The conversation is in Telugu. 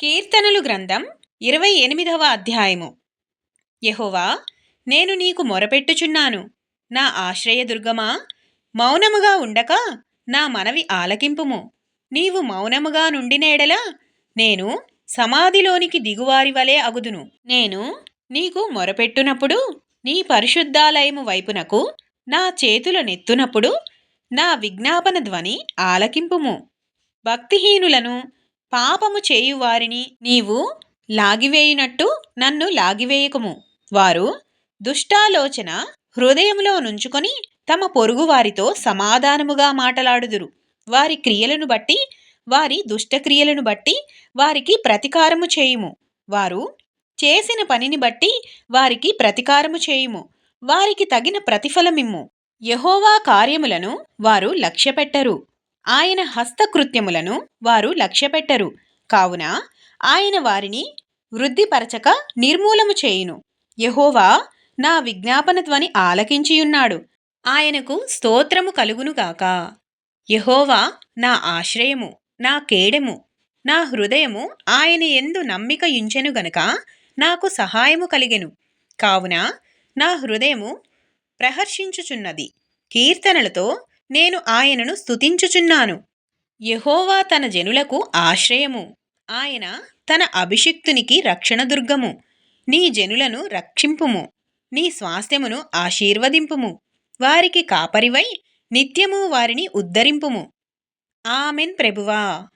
కీర్తనలు గ్రంథం ఇరవై ఎనిమిదవ అధ్యాయము. యహోవా నేను నీకు మొరపెట్టుచున్నాను. నా ఆశ్రయదుర్గమా మౌనముగా ఉండక నా మనవి ఆలకింపుము. నీవు మౌనముగా నుండినేడల నేను సమాధిలోనికి దిగువారి వలె అగుదును. నేను నీకు మొరపెట్టునప్పుడు నీ పరిశుద్ధాలయము వైపునకు నా చేతుల నెత్తునప్పుడు నా విజ్ఞాపన ధ్వని ఆలకింపుము. భక్తిహీనులను పాపము చేయువారిని నీవు లాగివేయునట్టు నన్ను లాగివేయకుము. వారు దుష్టాలోచన హృదయములో నుంచుకొని తమ పొరుగువారితో సమాధానముగా మాటలాడుదురు. వారి క్రియలను బట్టి వారి దుష్టక్రియలను బట్టి వారికి ప్రతికారము చేయుము. వారు చేసిన పనిని బట్టి వారికి ప్రతికారము చేయుము. వారికి తగిన ప్రతిఫలమిమ్ము. యహోవా కార్యములను వారు లక్ష్యపెట్టరు. ఆయన హస్తకృత్యములను వారు లక్ష్యపెట్టరు. కావున ఆయన వారిని వృద్ధిపరచక నిర్మూలము చేయును. యహోవా నా విజ్ఞాపన ధ్వని ఆలకించియున్నాడు. ఆయనకు స్తోత్రము కలుగునుగాక యహోవా నా ఆశ్రయము నా కేడెము నా హృదయము ఆయన ఎందు నమ్మిక యుంచెను గనుక నాకు సహాయము కలిగెను. కావున నా హృదయము ప్రహర్షించుచున్నది. కీర్తనలతో నేను ఆయనను స్తుతించుచున్నాను. యహోవా తన జనులకు ఆశ్రయము. ఆయన తన అభిషిక్తునికి రక్షణదుర్గము నీ జనులను రక్షింపుము. నీ స్వాస్థ్యమును ఆశీర్వదింపుము. వారికి కాపరివై నిత్యము వారిని ఉద్ధరింపుము. ఆమెన్ ప్రభువా.